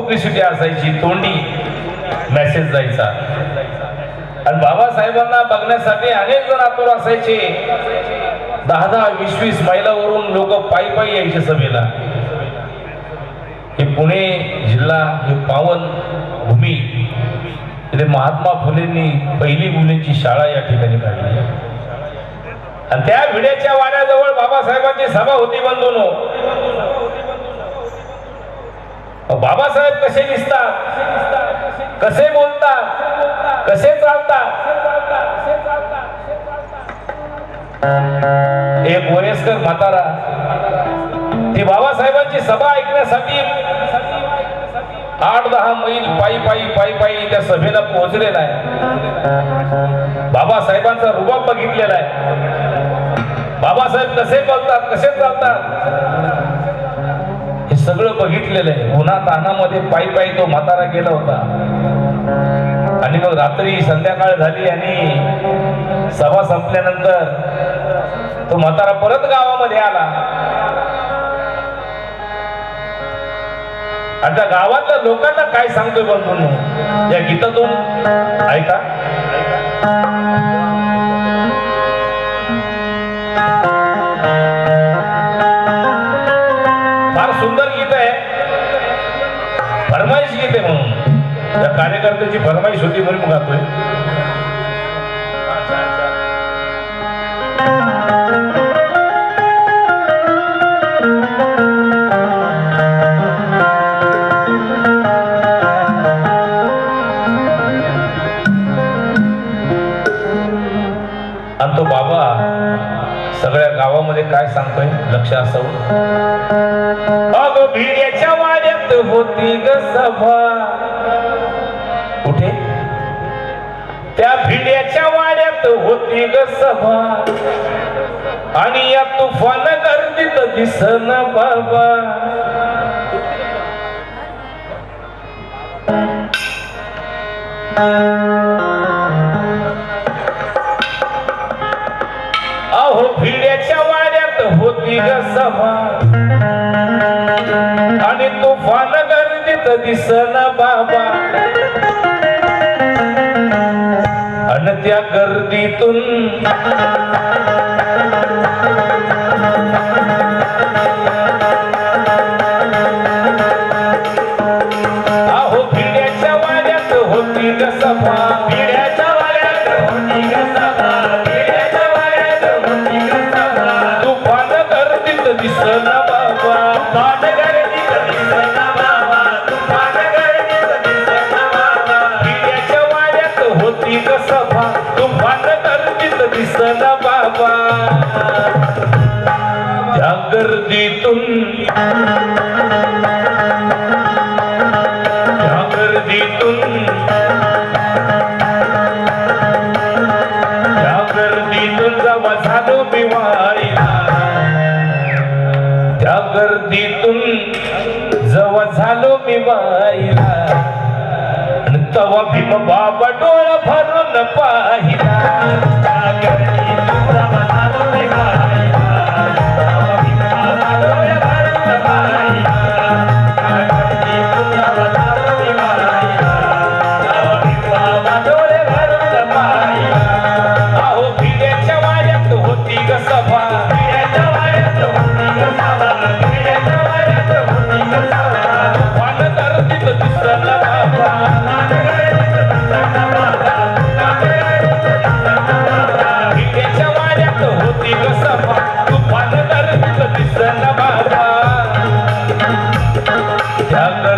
Publicity असायची तोंडी message जायचा आणि बाबासाहेबांना बघण्यासाठी अनेक जण आतुर असायचे. दहा दहा वीस वीस मैलावरून लोक पायी पायी यायचे सभेला. हे पुणे जिल्हा हे पावन भूमी इथे महात्मा फुलेंनी पहिली मुलींची शाळा या ठिकाणी काढली. आणि त्या विड्याच्या वाड्याजवळ बाबासाहेबांची सभा होती बंधून. बाबासाहेब कसे दिसतात? कसे बोलतात? कसे चालतात? एक वयस्कर म्हातारा ती बाबासाहेबांची सभा ऐकण्यासाठी आठ दहा मैल पायी पायी पायी पायी त्या सभेला पोहोचलेला आहे. बाबासाहेबांचा रुबाब बघितलेला आहे. बाबासाहेब कसे बोलतात? कसे चालतात? हे सगळं बघितलेलं आहे. उन्हा तानामध्ये पायी पायी तो म्हातारा गेला होता. आणि मग रात्री संध्याकाळ झाली आणि सभा संपल्यानंतर तो म्हातारा परत गावामध्ये आला. आणि त्या गावातल्या लोकांना काय सांगतोय बंधूंनो? या गीतातून? ऐका. कार्यकर्त्याची फरमाईश होती म्हणून मग गातोय आणि तो बाबा सगळ्या गावामध्ये काय सांगतोय? लक्ष असावं. अग भिड्याच्या वाड्यात होती ग सभा. कुठे? त्या भिड्याच्या वाड्यात होती ग सभा. आणि या तुफान गर्दीत दिसन बाबा. अहो भिड्याच्या वाड्यात होती ग सभा. आणि तुफान गर्दीत दिसन बाबा. अन त्या गर्दीतून अहो भिड्याच्या वाड्यात होती ग भिड्याच्या वाड्यात होती डोळा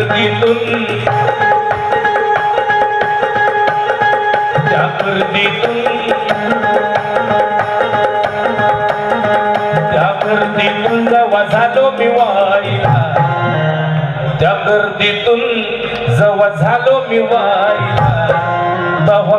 त्या त्या गर्दीतून त्या गर्दीतून जवा झालो मी वाईला त्या गर्दीतून जवा झालो मी वाईला तवा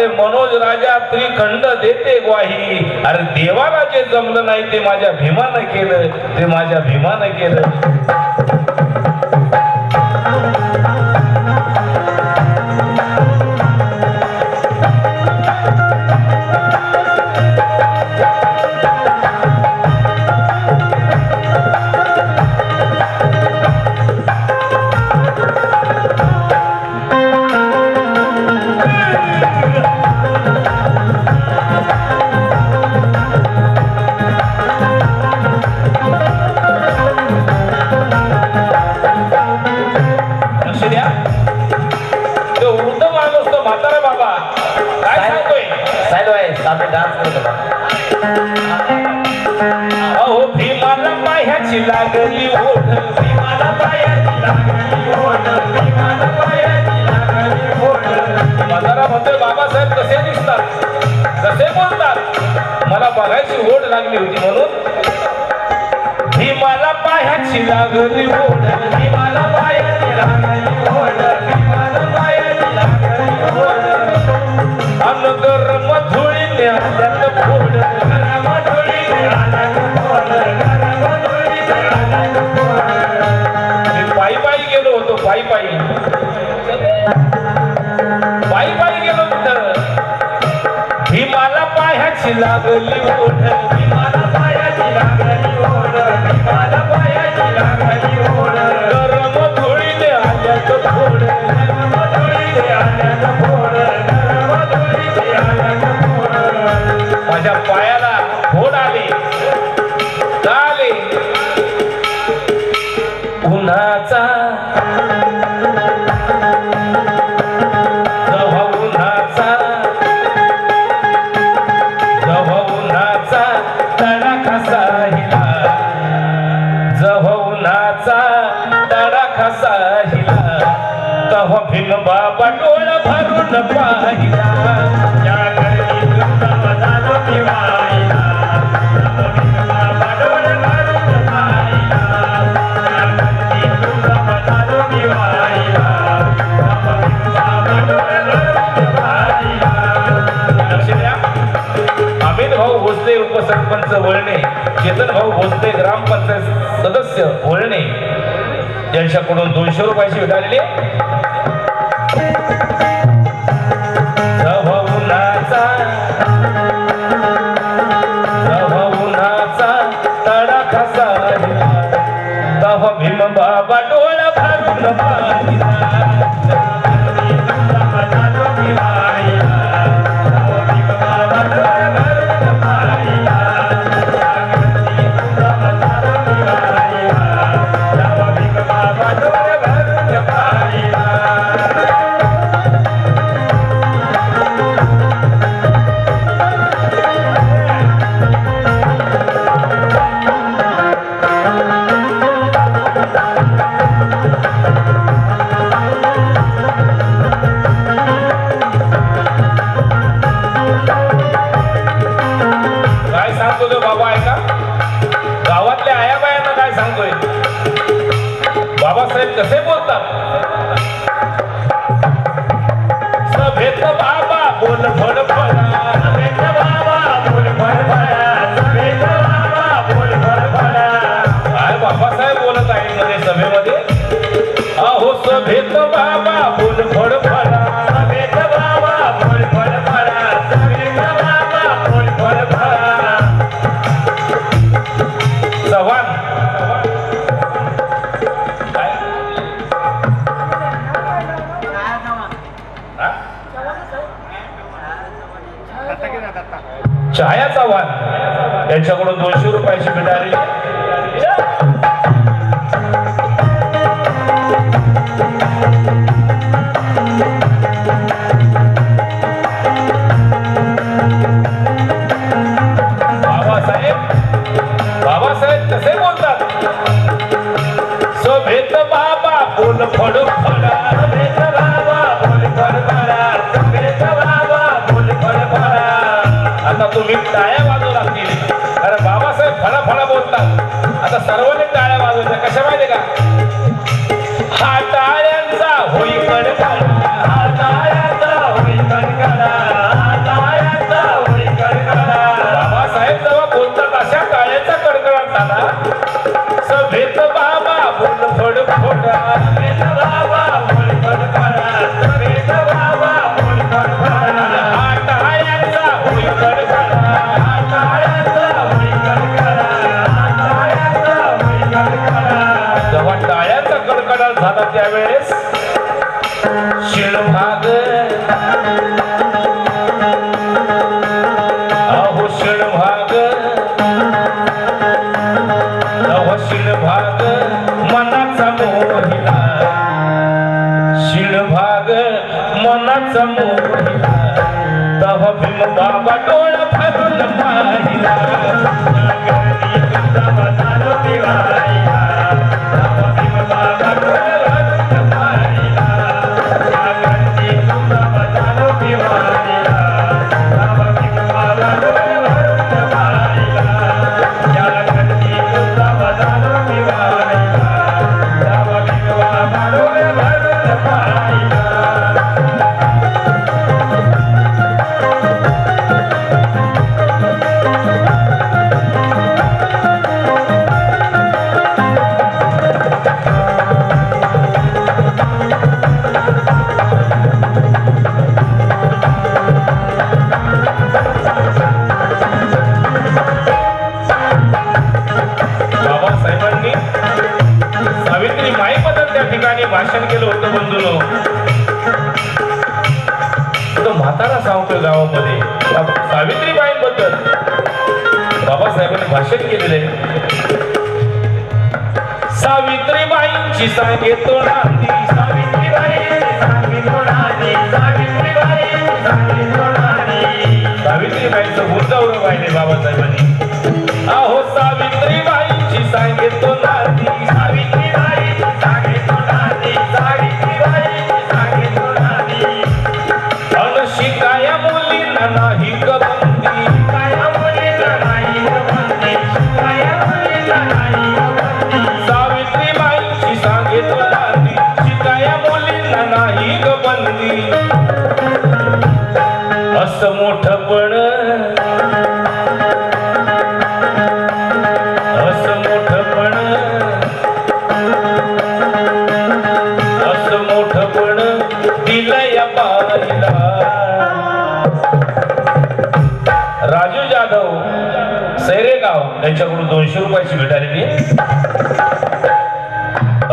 अरे मनोज राजा त्रिखंड देते ग्वाही. अरे देवाला जे जमलं नाही ते माझ्या भीमानं केलं. ते माझ्या भीमानं केलं. ओढ लागली होती म्हणून. भीमाला पायाची लागली ओढ भीमाला पायाची लागली ओढ भीमाला पायाची लागली ओढ. अनगर मधुळी न्या लागल उठल बोलणे. यांच्याकडून दोनशे रुपयाची भेट आलेली আগুন ফড় ফড়া माझ्या वेळेस शिळभाग. अहो शिळभाग. अहो शिळभाग. मनाचा मोहिला शिळभाग मनाचा मोहिला तह भीम बाबा डोळा भरून पाहिला बंधूनो तो म्हातारा सांगतो गावामध्ये सावित्रीबाईंबद्दल बाबासाहेबांनी भाषण केलेले सावित्रीबाईंची सांगेतो सावित्रीबाईंचं बाबासाहेबांनी. अहो सावित्रीबाईंची सांगेतो नाती. दोनशे रुपयाची भेटायला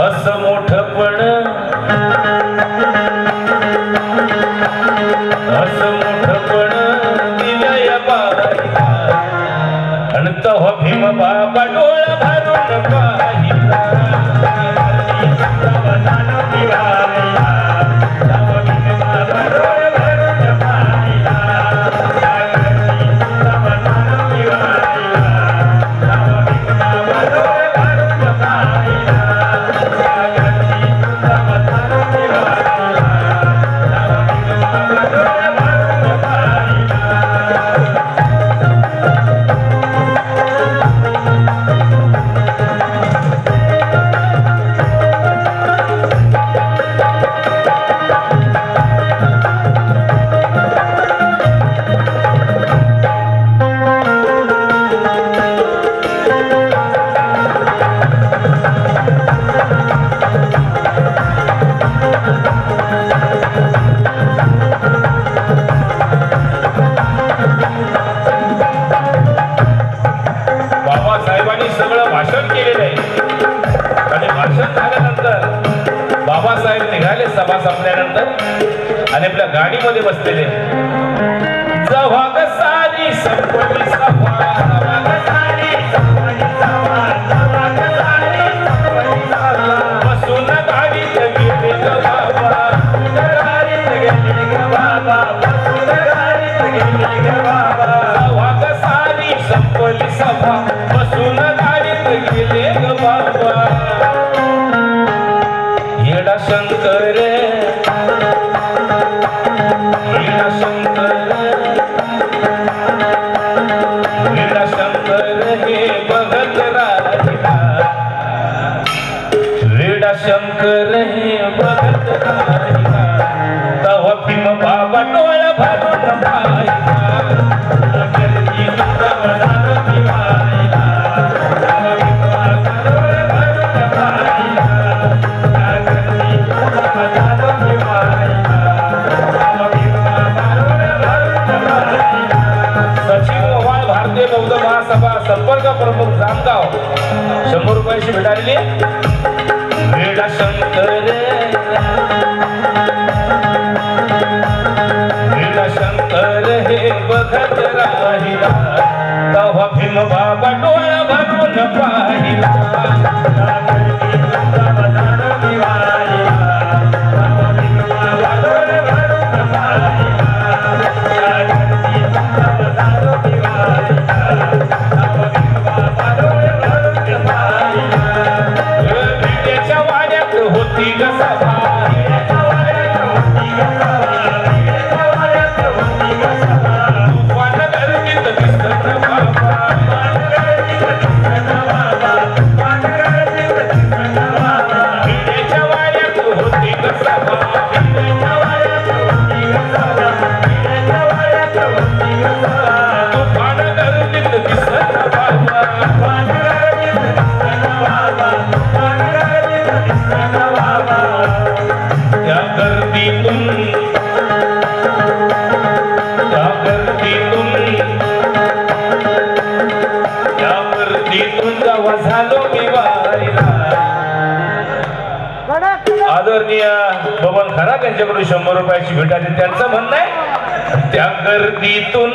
असं मोठं पण. असं मोठं पण. बाबा आणि तो हो भीम बाबा डोळा भरून पाहिजे खरा त्यांच्याकडून शंभर रुपयाची भेट आली त्यांचं म्हणणं आहे त्या गर्दीतून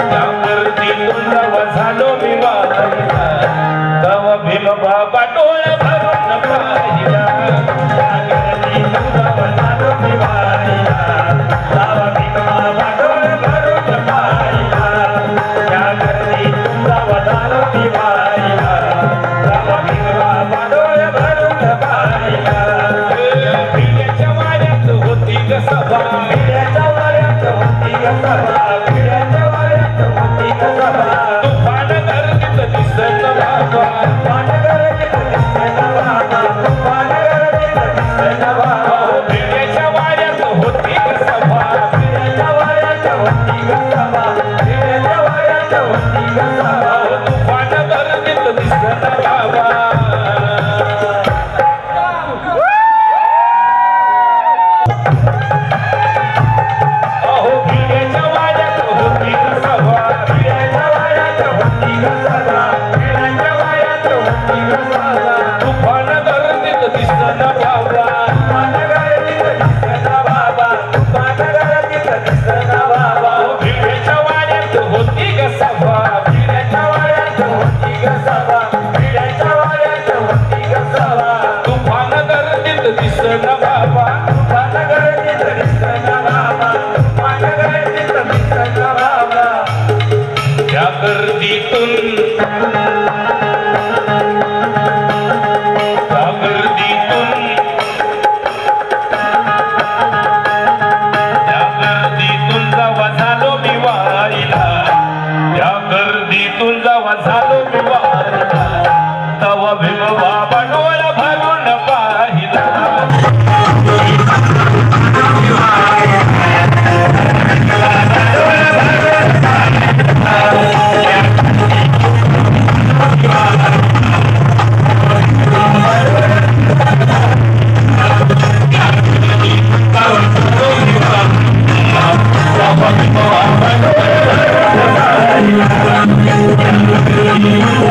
त्या गर्दीतून झालो मी भीम बाबा डोळ्या भरून पाहिला. झालो भीम बाबा